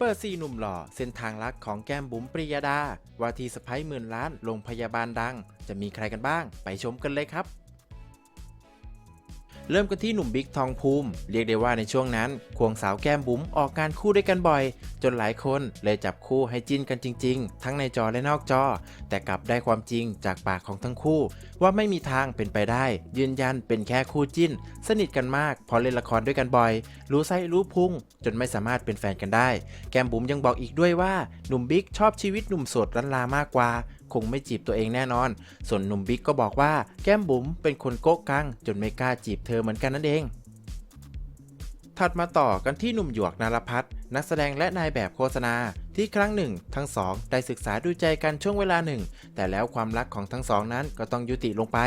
เปิดซีหนุ่มหล่อ เส้นทางรักของแก้มบุ๋มปริยดา ว่าที่สไพ้ยหมื่นล้านโรงพยาบาลดัง จะมีใครกันบ้าง ไปชมกันเลยครับ เริ่มกันที่หนุ่มบิ๊กทองภูมิ เรียกได้ว่าในช่วงนั้น ควงสาวแก้มบุ๋มออกงานคู่ด้วยกันบ่อย จนหลายคนเลยจับคู่ให้จิ้นกันจริง ๆ ทั้งในจอและนอกจอ แต่กลับได้ความจริงจากปากของทั้งคู่ ว่าไม่มีทางเป็นไปได้ ยืนยันเป็นแค่คู่จิ้น สนิทกันมากพอเล่นละครด้วยกันบ่อย รู้ไส้รู้พุงจนไม่สามารถเป็นแฟนกันได้ แก้มบุ๋มยังบอกอีกด้วยว่าหนุ่มบิ๊กชอบชีวิตหนุ่มโสดรันลามากกว่าคงไม่จีบตัวเองแน่นอน ส่วนหนุ่มบิ๊กก็บอกว่าแก้มบุ๋มเป็นคนโก๊กกังจนไม่กล้าจีบเธอเหมือนกันนั่นเอง ถัดมาต่อกันที่หนุ่มหยวกนารพัฒนักแสดงและนายแบบโฆษณา ที่ครั้งหนึ่ง ทั้งสองได้ศึกษาดูใจกันช่วงเวลาหนึ่ง แต่แล้วความรักของทั้งสองนั้นก็ต้องยุติลงไป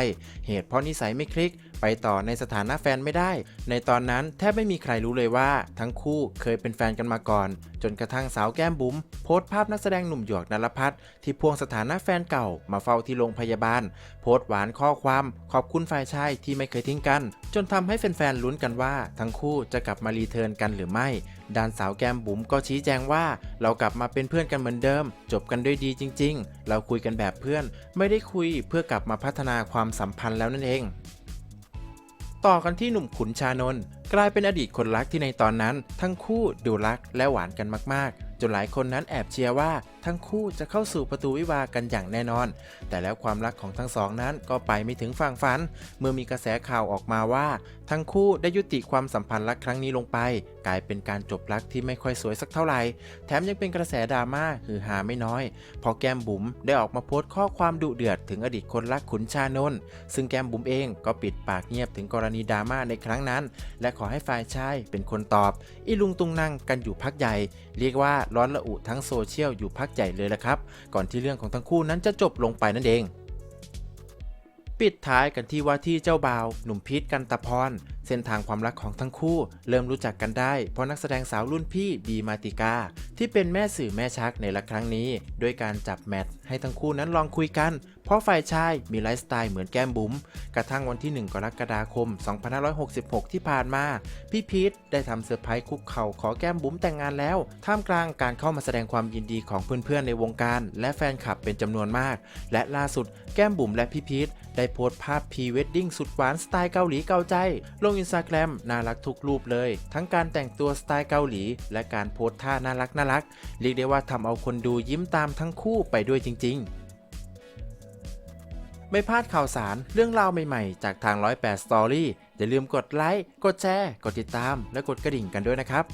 เหตุเพราะนิสัยไม่คลิก ไปต่อในสถานะแฟนไม่ได้ ในตอนนั้นแทบไม่มีใครรู้เลยว่า ทั้งคู่เคยเป็นแฟนกันมาก่อน จนกระทั่งสาวแก้มบุ๋มโพสต์ภาพนักแสดงหนุ่มหยวกนรพัฒน์ที่พ่วงสถานะแฟนเก่ามาเฝ้าที่โรงพยาบาล โพสต์หวานข้อความขอบคุณฝ่ายชายที่ไม่เคยทิ้งกัน จนทำให้แฟนๆลุ้นกันว่า ทั้งคู่จะกลับมารีเทิร์นกันหรือไม่ด้านสาวแก้มบุ๋มก็ชี้แจงว่าเรากลับมาเป็นเพื่อนกันเหมือนเดิม จบกันด้วยดีจริง ๆ เราคุยกันแบบเพื่อน ไม่ได้คุยเพื่อกลับมาพัฒนาความสัมพันธ์แล้วนั่นเอง ต่อกันที่หนุ่มขุนชานนท์กลายเป็นอดีตคนรักที่ในตอนนั้น ทั้งคู่ดูรักและหวานกันมากๆ จนหลายคนนั้นแอบเชียร์ว่าทั้งคู่จะเข้าสู่ประตูวิวากันอย่างแน่นอน แต่แล้วความรักของทั้งสองนั้นก็ไปไม่ถึงฝั่งฝัน เมื่อมีกระแสข่าวออกมาว่า ทั้งคู่ได้ยุติความสัมพันธ์รักครั้งนี้ลงไป กลายเป็นการจบรักที่ไม่ค่อยสวยสักเท่าไหร่ แถมยังเป็นกระแสดราม่าฮือฮาไม่น้อย พอแก้มบุ๋มได้ออกมาโพสต์ข้อความดุเดือดถึงอดีตคนรักขุนชานนท์ซึ่งแก้มบุ๋มเองก็ปิดปากเงียบถึงกรณีดราม่าในครั้งนั้น และขอให้ฝ่ายชายเป็นคนตอบ อีลุงตุงนั่งกันอยู่พักใหญ่ เรียกว่าร้อนระอุทั้งโซเชียลอยู่พักใหญ่เลยละครับ ก่อนที่เรื่องของทั้งคู่นั้นจะจบลงไปนั่นเอง ปิดท้ายกันที่ว่าที่เจ้าบ่าว หนุ่มพีทกันตะพรเส้นทางความรักของทั้งคู่ เริ่มรู้จักกันได้ เพราะนักแสดงสาวรุ่นพี่บีมาติกาที่เป็นแม่สื่อแม่ชักในละครั้งนี้ ด้วยการจับแมทให้ทั้งคู่นั้นลองคุยกัน เพราะฝ่ายชายมีไลฟ์สไตล์เหมือนแก้มบุ๋มกระทั่งวันที่ 1 กรกฎาคม 2566 ที่ผ่านมา พี่พีทได้ทำเซอร์ไพรส์คุกเข่าขอแก้มบุ๋มแต่งงานแล้ว ท่ามกลางการเข้ามาแสดงความยินดีของเพื่อนๆในวงการ และแฟนคลับเป็นจำนวนมาก และล่าสุดแก้มบุ๋มและพี่พีทได้โพสต์ภาพพรีเวดดิ้งสุดหวานสไตล์เกาหลีเกาใจ ลงอินสตาแกรมน่ารักทุกรูปเลย ทั้งการแต่งตัวสไตล์เกาหลี และการโพสท่าน่ารักน่ารักเรียกได้ว่าทำเอาคนดูยิ้มตามทั้งคู่ไปด้วยจริง ๆไม่พลาดข่าวสารเรื่องราวใหม่ๆ จากทาง 108 Story อย่าลืมกดไลค์ กดแชร์ กดติดตาม และกดกระดิ่งกันด้วยนะครับ